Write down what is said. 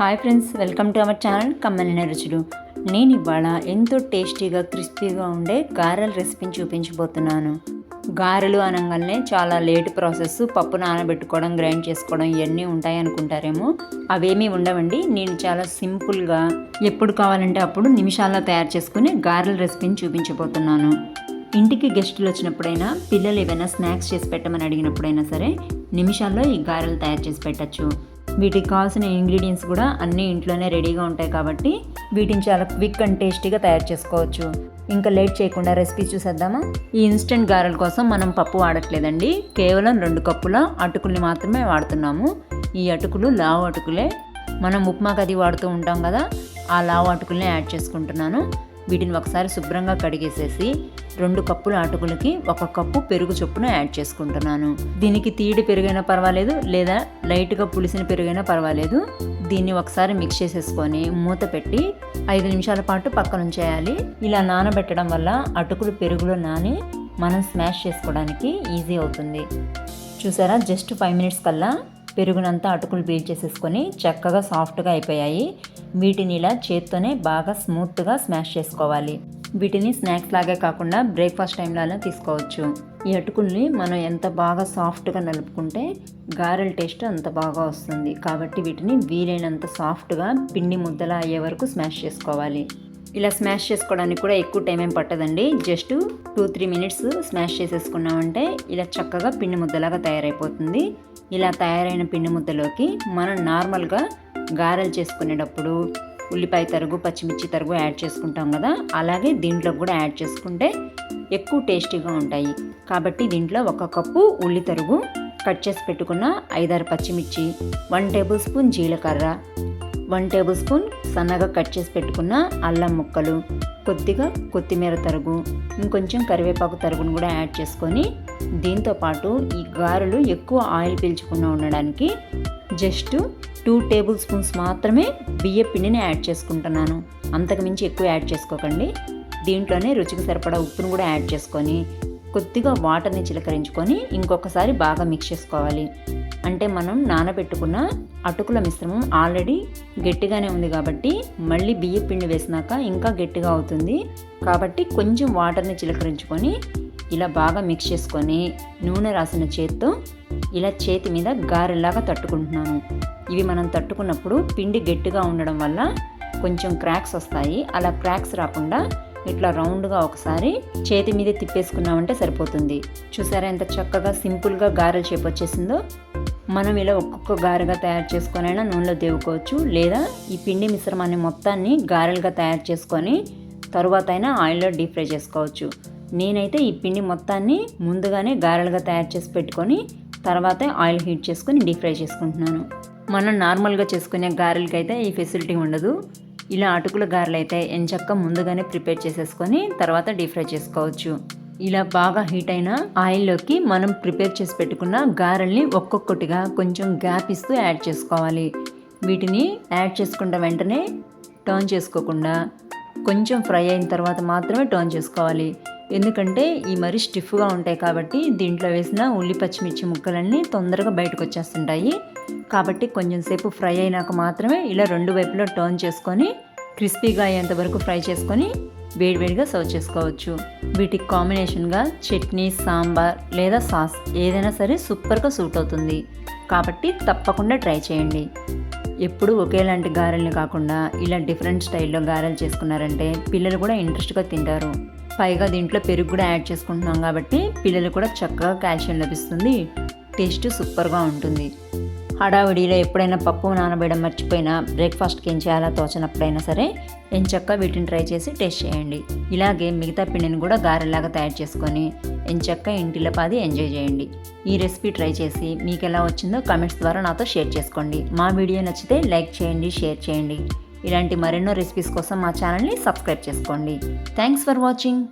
Hi friends welcome to our channel కమ్మలిన రుచులు. నేను ఇవాళ ఎంతో టేస్టీగా క్రిస్పీగా ఉండే గారెల రెసిపీని చూపించబోతున్నాను. గారెలు అనగానే చాలా లేట్ ప్రాసెస్ పప్పు నానబెట్టుకోవడం గ్రైండ్ చేసుకోవడం ఇవన్నీ ఉంటాయి అనుకుంటారేమో. అవేమీ ఉండవండి. నేను చాలా సింపుల్గా ఎప్పుడు కావాలంటే అప్పుడు నిమిషాల్లో తయారు చేసుకుని గారెల రెసిపీని చూపించబోతున్నాను. ఇంటికి గెస్టులు వచ్చినప్పుడైనా పిల్లలు ఏవైనా స్నాక్స్ చేసి పెట్టమని అడిగినప్పుడైనా సరే నిమిషాల్లో ఈ గారెలు తయారు చేసి పెట్టచ్చు. వీటికి కావాల్సిన ఇంగ్రీడియంట్స్ కూడా అన్నీ ఇంట్లోనే రెడీగా ఉంటాయి కాబట్టి వీటిని చాలా క్విక్ అండ్ టేస్టీగా తయారు చేసుకోవచ్చు. ఇంకా లేట్ చేయకుండా రెసిపీ చూసేద్దామా? ఈ ఇన్స్టెంట్ గారెల కోసం మనం పప్పు వాడట్లేదండి. కేవలం రెండు కప్పుల అటుకుల్ని మాత్రమే వాడుతున్నాము. ఈ అటుకులు లావు అటుకులే. మనం ఉప్మాకి అది వాడుతూ ఉంటాం కదా ఆ లావు అటుకుల్ని యాడ్ చేసుకుంటున్నాను. వీటిని ఒకసారి శుభ్రంగా కడిగేసేసి రెండు కప్పుల అటుకులకి ఒక కప్పు పెరుగు చొప్పున యాడ్ చేసుకుంటున్నాను. దీనికి తీడి పెరుగైనా పర్వాలేదు లేదా లైట్గా పులిసిన పెరుగైనా పర్వాలేదు. దీన్ని ఒకసారి మిక్స్ చేసేసుకొని మూత పెట్టి ఐదు నిమిషాల పాటు పక్కన ఉంచేయాలి. ఇలా నానబెట్టడం వల్ల అటుకులు పెరుగులో నాని మనం స్మాష్ చేసుకోవడానికి ఈజీ అవుతుంది. చూసారా? జస్ట్ ఫైవ్ మినిట్స్ కల్లా పెరుగునంతా అటుకులు పీల్చేసేసుకొని చక్కగా సాఫ్ట్గా అయిపోయాయి. వీటిని ఇలా చేత్తోనే బాగా స్మూత్గా స్మాష్ చేసుకోవాలి. వీటిని స్నాక్స్ లాగే కాకుండా బ్రేక్ఫాస్ట్ టైంలో అలా తీసుకోవచ్చు. ఈ అటుకుల్ని మనం ఎంత బాగా సాఫ్ట్గా నలుపుకుంటే గారెల టేస్ట్ అంత బాగా వస్తుంది. కాబట్టి వీటిని వీలైనంత సాఫ్ట్గా పిండి ముద్దలా అయ్యే వరకు స్మాష్ చేసుకోవాలి. ఇలా స్మాష్ చేసుకోవడానికి కూడా ఎక్కువ టైం ఏం పట్టదండి. Just two three minutes smash చేసేసుకున్నామంటే ఇలా చక్కగా పిండి ముద్దలాగా తయారైపోతుంది. ఇలా తయారైన పిండి ముద్దలోకి మనం నార్మల్గా గారెలు చేసుకునేటప్పుడు ఉల్లిపాయ తరుగు పచ్చిమిర్చి తరుగు యాడ్ చేసుకుంటాం కదా. అలాగే దీంట్లో కూడా యాడ్ చేసుకుంటే ఎక్కువ టేస్టీగా ఉంటాయి. కాబట్టి దీంట్లో ఒక కప్పు ఉల్లి తరుగు కట్ చేసి పెట్టుకున్న ఐదారు పచ్చిమిర్చి వన్ టేబుల్ స్పూన్ జీలకర్ర వన్ టేబుల్ స్పూన్ సన్నగా కట్ చేసి పెట్టుకున్న అల్లం ముక్కలు కొద్దిగా కొత్తిమీర తరుగు ఇంకొంచెం కరివేపాకు తరుగును కూడా యాడ్ చేసుకొని దీంతో పాటు ఈ గారెలు ఎక్కువ ఆయిల్ పీల్చకుండా ఉండడానికి జస్ట్ టూ టేబుల్ స్పూన్స్ మాత్రమే బియ్య పిండిని యాడ్ చేసుకుంటున్నాను. అంతకుమించి ఎక్కువ యాడ్ చేసుకోకండి. దీంట్లోనే రుచికి సరిపడా ఉప్పును కూడా యాడ్ చేసుకొని కొద్దిగా వాటర్ని చిలకరించుకొని ఇంకొకసారి బాగా మిక్స్ చేసుకోవాలి. అంటే మనం నానబెట్టుకున్న అటుకుల మిశ్రమం ఆల్రెడీ గట్టిగానే ఉంది కాబట్టి మళ్ళీ బియ్య పిండి వేసినాక ఇంకా గట్టిగా అవుతుంది. కాబట్టి కొంచెం వాటర్ని చిలకరించుకొని ఇలా బాగా మిక్స్ చేసుకొని నూనె రాసిన చేత్తో ఇలా చేతి మీద గారెలాగా తట్టుకుంటున్నాను. ఇవి మనం తట్టుకున్నప్పుడు పిండి గట్టిగా ఉండడం వల్ల కొంచెం క్రాక్స్ వస్తాయి. అలా క్రాక్స్ రాకుండా ఇట్లా రౌండ్గా ఒకసారి చేతి మీద తిప్పేసుకున్నామంటే సరిపోతుంది. చూసారా ఎంత చక్కగా సింపుల్గా గారెల షేప్ వచ్చేసిందో? మనం ఇలా ఒక్కొక్క గారెగా తయారు చేసుకొనైనా నూనెలో దేవుకోవచ్చు. లేదా ఈ పిండి మిశ్రమాన్ని మొత్తాన్ని గారెలుగా తయారు చేసుకొని తరువాత అయినా ఆయిల్లో డీప్ ఫ్రై చేసుకోవచ్చు. నేనైతే ఈ పిండి మొత్తాన్ని ముందుగానే గారెలుగా తయారు చేసి పెట్టుకొని తర్వాత ఆయిల్ హీట్ చేసుకొని డీప్ ఫ్రై చేసుకుంటున్నాను. మనం నార్మల్గా చేసుకునే గారెలకి అయితే ఈ ఫెసిలిటీ ఉండదు. ఇలా అటుకుల గారెలు అయితే ఎంచక్క ముందుగానే ప్రిపేర్ చేసేసుకొని తర్వాత డీప్ ఫ్రై చేసుకోవచ్చు. ఇలా బాగా హీట్ అయిన ఆయిల్లోకి మనం ప్రిపేర్ చేసి పెట్టుకున్న గారెల్ని ఒక్కొక్కటిగా కొంచెం గ్యాప్ ఇస్తూ యాడ్ చేసుకోవాలి. వీటిని యాడ్ చేసుకున్న వెంటనే టర్న్ చేసుకోకుండా కొంచెం ఫ్రై అయిన తర్వాత మాత్రమే టర్న్ చేసుకోవాలి. ఎందుకంటే ఈ మరీ స్టిఫ్గా ఉంటాయి కాబట్టి దీంట్లో వేసిన ఉల్లి పచ్చిమిర్చి ముక్కలన్నీ తొందరగా బయటకు వచ్చేస్తుంటాయి. కాబట్టి కొంచెం సేపు ఫ్రై అయినాక మాత్రమే ఇలా రెండు వైపులో టర్న్ చేసుకొని క్రిస్పీగా అయ్యేంత వరకు ఫ్రై చేసుకొని వేడివేడిగా సర్వ్ చేసుకోవచ్చు. వీటికి కాంబినేషన్గా చట్నీ సాంబార్ లేదా సాస్ ఏదైనా సరే సూపర్గా సూట్ అవుతుంది. కాబట్టి తప్పకుండా ట్రై చేయండి. ఎప్పుడు ఒకేలాంటి గారెల్ని కాకుండా ఇలా డిఫరెంట్ స్టైల్లో గారెలు చేసుకున్నారంటే పిల్లలు కూడా ఇంట్రెస్ట్గా తింటారు. పైగా దీంట్లో పెరుగు కూడా యాడ్ చేసుకుంటున్నాం కాబట్టి పిల్లలు కూడా చక్కగా కాల్షియం లభిస్తుంది. టేస్ట్ సూపర్గా ఉంటుంది. హడావిడిలో ఎప్పుడైనా పప్పు నానబెయడం మర్చిపోయినా బ్రేక్ఫాస్ట్కి ఏం చేయాలో తోచినప్పుడైనా సరే ఎంచక్క వీటిని ట్రై చేసి టేస్ట్ చేయండి. ఇలాగే మిగతా పిండిని కూడా గారెలాగా తయారు చేసుకొని ఎంచక్క ఇంటిలో పాది ఎంజాయ్ చేయండి. ఈ రెసిపీ ట్రై చేసి మీకు ఎలా వచ్చిందో కమెంట్స్ ద్వారా నాతో షేర్ చేసుకోండి. మా వీడియో నచ్చితే లైక్ చేయండి షేర్ చేయండి. ఇలాంటి మరెన్నో రెసిపీస్ కోసం మా ఛానల్ని సబ్స్క్రైబ్ చేసుకోండి. Thanks for watching.